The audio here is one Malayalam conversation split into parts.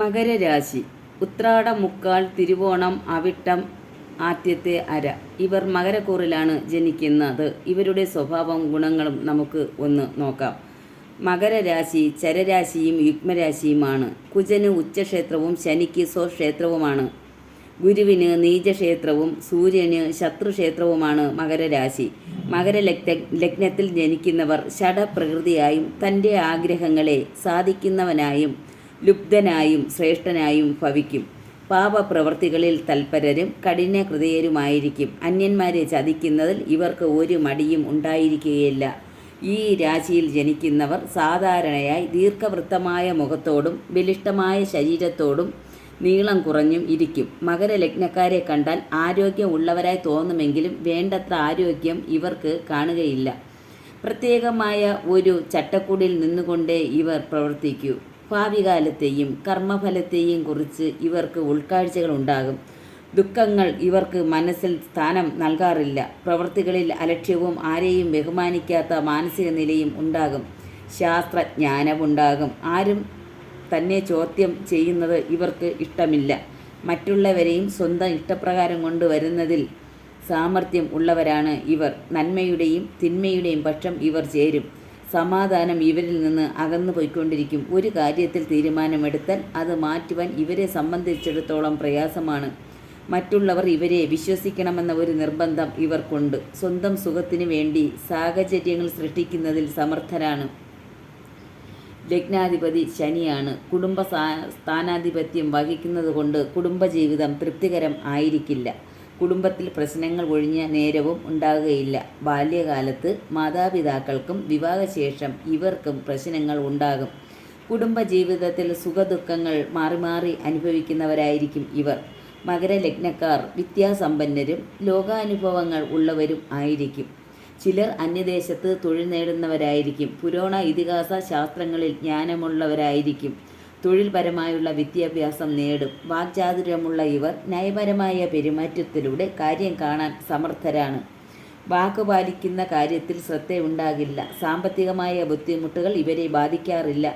മകരരാശി. ഉത്രാട മുക്കാൽ തിരുവോണം അവിട്ടം ആദ്യത്തെ അര. ഇവർ മകരക്കൂറിലാണ് ജനിക്കുന്നത്. ഇവരുടെ സ്വഭാവം ഗുണങ്ങളും നമുക്ക് ഒന്ന് നോക്കാം. മകരരാശി ചരരാശിയും യുഗ്മരാശിയുമാണ്. കുജന് ഉച്ചക്ഷേത്രവും ശനിക്ക് സ്വക്ഷേത്രവുമാണ്. ഗുരുവിന് നീചക്ഷേത്രവും സൂര്യന് ശത്രുക്ഷേത്രവുമാണ് മകരരാശി. മകരലഗ്ന ലഗ്നത്തിൽ ജനിക്കുന്നവർ ഷഡപ്രകൃതിയായും തന്റെ ആഗ്രഹങ്ങളെ സാധിക്കുന്നവനായും ലുബ്ധനായും ശ്രേഷ്ഠനായും ഭവിക്കും. പാപപ്രവർത്തികളിൽ തൽപരരും കഠിന ഹൃദയരുമായിരിക്കും അന്യന്മാരെ ചതിക്കുന്നതിൽ ഇവർക്ക് ഒരു മടിയും ഉണ്ടായിരിക്കുകയില്ല. ഈ രാശിയിൽ ജനിക്കുന്നവർ സാധാരണയായി ദീർഘവൃത്തമായ മുഖത്തോടും ബലിഷ്ഠമായ ശരീരത്തോടും നീളം കുറഞ്ഞും ഇരിക്കും. മകരലഗ്നക്കാരെ കണ്ടാൽ ആരോഗ്യം ഉള്ളവരായി തോന്നുമെങ്കിലും വേണ്ടത്ര ആരോഗ്യം ഇവർക്ക് കാണുകയില്ല. പ്രത്യേകമായ ഒരു ചട്ടക്കൂടിൽ നിന്നുകൊണ്ടേ ഇവർ പ്രവർത്തിക്കൂ. ഭാവി കാലത്തെയും കർമ്മഫലത്തെയും കുറിച്ച് ഇവർക്ക് ഉൾക്കാഴ്ചകൾ ഉണ്ടാകും. ദുഃഖങ്ങൾ ഇവർക്ക് മനസ്സിൽ സ്ഥാനം നൽകാറില്ല. പ്രവൃത്തികളിൽ അലക്ഷ്യവും ആരെയും ബഹുമാനിക്കാത്ത മാനസിക നിലയും ഉണ്ടാകും. ശാസ്ത്രജ്ഞാനമുണ്ടാകും. ആരും തന്നെ ചോദ്യം ചെയ്യുന്നത് ഇവർക്ക് ഇഷ്ടമില്ല. മറ്റുള്ളവരെയും സ്വന്തം ഇഷ്ടപ്രകാരം കൊണ്ടുവരുന്നതിൽ സാമർഥ്യം ഉള്ളവരാണ് ഇവർ. നന്മയുടെയും തിന്മയുടെയും പക്ഷം ഇവർ ചേരും. സമാധാനം ഇവരിൽ നിന്ന് അകന്നു പോയിക്കൊണ്ടിരിക്കും. ഒരു കാര്യത്തിൽ തീരുമാനമെടുത്താൽ അത് മാറ്റുവാൻ ഇവരെ സംബന്ധിച്ചിടത്തോളം പ്രയാസമാണ്. മറ്റുള്ളവർ ഇവരെ വിശ്വസിക്കണമെന്ന ഒരു നിർബന്ധം ഇവർക്കുണ്ട്. സ്വന്തം സുഖത്തിനു വേണ്ടി സാഹചര്യങ്ങൾ സൃഷ്ടിക്കുന്നതിൽ സമർത്ഥരാണ്. ലഗ്നാധിപതി ശനിയാണ്. കുടുംബ സ്ഥാനാധിപത്യം വഹിക്കുന്നതുകൊണ്ട് കുടുംബജീവിതം തൃപ്തികരം ആയിരിക്കില്ല. കുടുംബത്തിൽ പ്രശ്നങ്ങൾ ഒഴിഞ്ഞ നേരവും ഉണ്ടാകുകയില്ല. ബാല്യകാലത്ത് മാതാപിതാക്കൾക്കും വിവാഹശേഷം ഇവർക്കും പ്രശ്നങ്ങൾ ഉണ്ടാകും. കുടുംബജീവിതത്തിൽ സുഖദുഃഖങ്ങൾ മാറി മാറി അനുഭവിക്കുന്നവരായിരിക്കും ഇവർ. മകരലഗ്നക്കാർ വിദ്യാസമ്പന്നരും ലോകാനുഭവങ്ങൾ ഉള്ളവരും ആയിരിക്കും. ചിലർ അന്യദേശത്ത് തൊഴിൽ നേടുന്നവരായിരിക്കും. പുരാണ ഇതിഹാസ ശാസ്ത്രങ്ങളിൽ ജ്ഞാനമുള്ളവരായിരിക്കും. തൊഴിൽപരമായുള്ള വിദ്യാഭ്യാസം നേടും. വാക്ചാതുര്യമുള്ള ഇവർ നയപരമായ പെരുമാറ്റത്തിലൂടെ കാര്യം കാണാൻ സമർത്ഥരാണ്. വാക്ക് പാലിക്കുന്ന കാര്യത്തിൽ ശ്രദ്ധയുണ്ടാകില്ല. സാമ്പത്തികമായ ബുദ്ധിമുട്ടുകൾ ഇവരെ ബാധിക്കാറില്ല.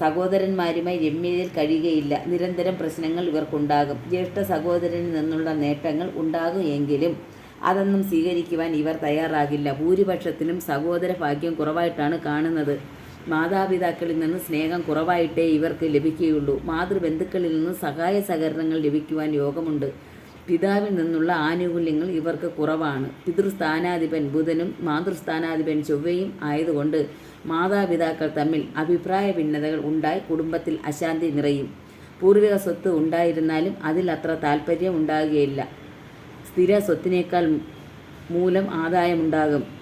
സഹോദരന്മാരുമായി രമ്യതയിൽ കഴിയുകയില്ല. നിരന്തരം പ്രശ്നങ്ങൾ ഇവർക്കുണ്ടാകും. ജ്യേഷ്ഠ സഹോദരനിൽ നിന്നുള്ള നേട്ടങ്ങൾ ഉണ്ടാകും എങ്കിലും അതൊന്നും സ്വീകരിക്കുവാൻ ഇവർ തയ്യാറാകില്ല. ഭൂരിപക്ഷത്തിനും സഹോദര ഭാഗ്യം കുറവായിട്ടാണ് കാണുന്നത്. മാതാപിതാക്കളിൽ നിന്ന് സ്നേഹം കുറവായിട്ടേ ഇവർക്ക് ലഭിക്കുകയുള്ളൂ. മാതൃബന്ധുക്കളിൽ നിന്ന് സഹായ സഹകരണങ്ങൾ ലഭിക്കുവാൻ യോഗമുണ്ട്. പിതാവിൽ നിന്നുള്ള ആനുകൂല്യങ്ങൾ ഇവർക്ക് കുറവാണ്. പിതൃസ്ഥാനാധിപൻ ബുധനും മാതൃസ്ഥാനാധിപൻ ചൊവ്വയും ആയതുകൊണ്ട് മാതാപിതാക്കൾ തമ്മിൽ അഭിപ്രായ ഭിന്നതകൾ ഉണ്ടായി കുടുംബത്തിൽ അശാന്തി നിറയും. പൂർവിക സ്വത്ത് ഉണ്ടായിരുന്നാലും അതിൽ അത്ര താല്പര്യം ഉണ്ടാകുകയില്ല. സ്ഥിര സ്വത്തിനേക്കാൾ മൂലം ആദായമുണ്ടാകും.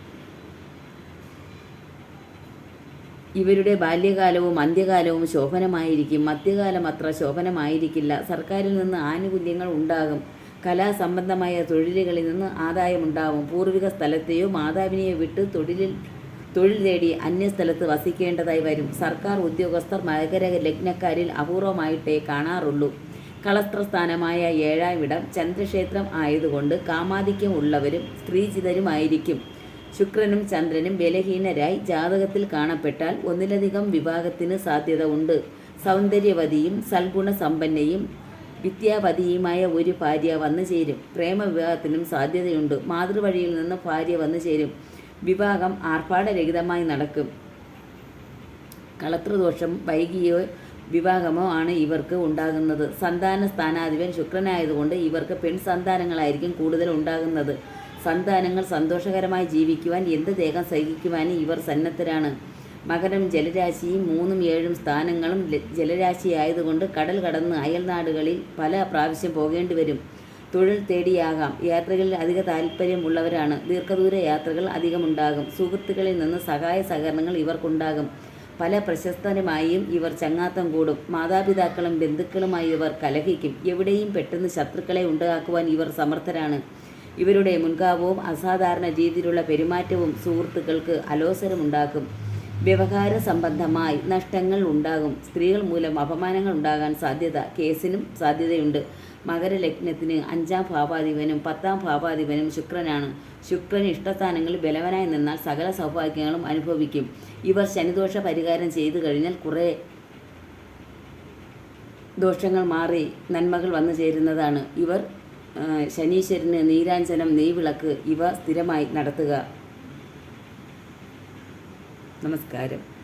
ഇവരുടെ ബാല്യകാലവും അന്ത്യകാലവും ശോഭനമായിരിക്കും. മധ്യകാലം അത്ര ശോഭനമായിരിക്കില്ല. സർക്കാരിൽ നിന്ന് ആനുകൂല്യങ്ങൾ ഉണ്ടാകും. കലാസംബന്ധമായ തൊഴിലുകളിൽ നിന്ന് ആദായമുണ്ടാവും പൂർവിക സ്ഥലത്തെയോ മാതാവിനെയോ വിട്ട് തൊഴിലിൽ തൊഴിൽ തേടി അന്യസ്ഥലത്ത് വസിക്കേണ്ടതായി വരും. സർക്കാർ ഉദ്യോഗസ്ഥർ മകര ലഗ്നക്കാരിൽ അപൂർവമായിട്ടേ കാണാറുള്ളൂ. കളസ്ത്രസ്ഥാനമായ ഏഴാം ഇടം ചന്ദ്രക്ഷേത്രം ആയതുകൊണ്ട് കാമാധിക്യം ഉള്ളവരും സ്ത്രീചിതരുമായിരിക്കും. ശുക്രനും ചന്ദ്രനും ബലഹീനരായി ജാതകത്തിൽ കാണപ്പെട്ടാൽ ഒന്നിലധികം വിവാഹത്തിന് സാധ്യത ഉണ്ട്. സൗന്ദര്യവതിയും സൽഗുണസമ്പന്നയും വിദ്യാവതിയുമായ ഒരു ഭാര്യ വന്നു ചേരും. പ്രേമവിവാഹത്തിനും സാധ്യതയുണ്ട്. മാതൃവഴിയിൽ നിന്ന് ഭാര്യ വന്നു ചേരും. വിവാഹം ആർഭാടരഹിതമായി നടക്കും. കളത്രദോഷം വൈകിയോ വിവാഹമോ ആണ് ഇവർക്ക് ഉണ്ടാകുന്നത്. സന്താന സ്ഥാനാധിപൻ ശുക്രനായതുകൊണ്ട് ഇവർക്ക് പെൺ സന്താനങ്ങളായിരിക്കും കൂടുതൽ ഉണ്ടാകുന്നത്. സന്താനങ്ങൾ സന്തോഷകരമായി ജീവിക്കുവാൻ എന്ത് ദേഹം സഹിക്കുവാനും ഇവർ സന്നദ്ധരാണ്. മകരം ജലരാശിയും മൂന്നും ഏഴും സ്ഥാനങ്ങളും ജലരാശിയായതുകൊണ്ട് കടൽ കടന്ന് അയൽനാടുകളിൽ പല പ്രാവശ്യം പോകേണ്ടി വരും. തൊഴിൽ തേടിയാകാം. യാത്രകളിൽ അധിക താല്പര്യമുള്ളവരാണ് ദീർഘദൂര യാത്രകൾ അധികമുണ്ടാകും. സുഹൃത്തുക്കളിൽ നിന്ന് സഹായ സഹകരണങ്ങൾ ഇവർക്കുണ്ടാകും. പല പ്രശസ്തരുമായും ഇവർ ചങ്ങാത്തം കൂടും. മാതാപിതാക്കളും ബന്ധുക്കളുമായി ഇവർ കലഹിക്കും. എവിടെയും പെട്ടെന്ന് ശത്രുക്കളെ ഉണ്ടാക്കുവാൻ ഇവർ സമർത്ഥരാണ്. ഇവരുടെ മുൻകാവവും അസാധാരണ രീതിയിലുള്ള പെരുമാറ്റവും സുഹൃത്തുക്കൾക്ക് അലോസരമുണ്ടാക്കും. വ്യവഹാര സംബന്ധമായി നഷ്ടങ്ങൾ ഉണ്ടാകും. സ്ത്രീകൾ മൂലം അപമാനങ്ങൾ ഉണ്ടാകാൻ സാധ്യത കേസിനും സാധ്യതയുണ്ട്. മകരലഗ്നത്തിന് അഞ്ചാം ഭാവാധിപനും പത്താം ഭാവാധിപനും ശുക്രനാണ്. ശുക്രൻ ഇഷ്ടസ്ഥാനങ്ങളിൽ ബലവനായി നിന്നാൽ സകല സൗഭാഗ്യങ്ങളും അനുഭവിക്കും. ഇവർ ശനിദോഷ പരിഹാരം ചെയ്തു കഴിഞ്ഞാൽ കുറേ ദോഷങ്ങൾ മാറി നന്മകൾ വന്നു ചേരുന്നതാണ്. ഇവർ ശനീശ്വരന് നീരാഞ്ജനം നെയ്വിളക്ക് ഇവ സ്ഥിരമായി നടത്തുക. നമസ്കാരം.